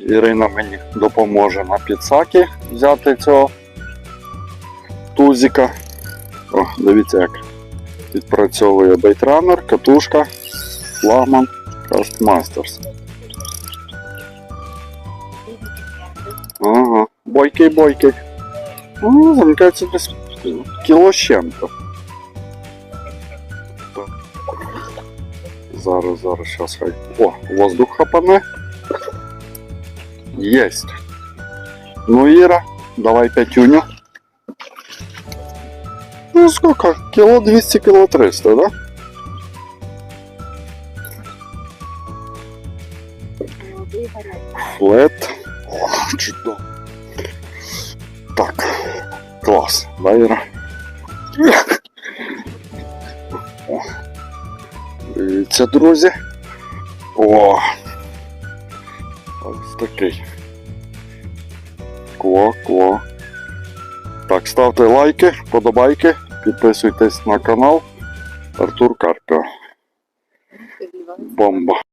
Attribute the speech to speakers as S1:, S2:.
S1: Ірина мені допоможе на підсаки взяти цього тузика. О, дивіться, як відпрацьовує бейтранер, катушка, флагман, Castmasters. Ага, бойкий, бойкий. Ну, замикається десь кіло чим-то. Зараз, зараз, зараз хай. О, воздух хапане. Єсть. Ну, Іра, давай п'ятюню. Ну, сколько? Кіло 200, кіло 300, да? Флет. О, чудово. Так. Клас. Да, Іра? О. Дивіться, друзі. О. Ось такий. Кво, кво. Так, ставте лайки, подобайки, підписуйтесь на канал. Артур Карпіо. Бомба.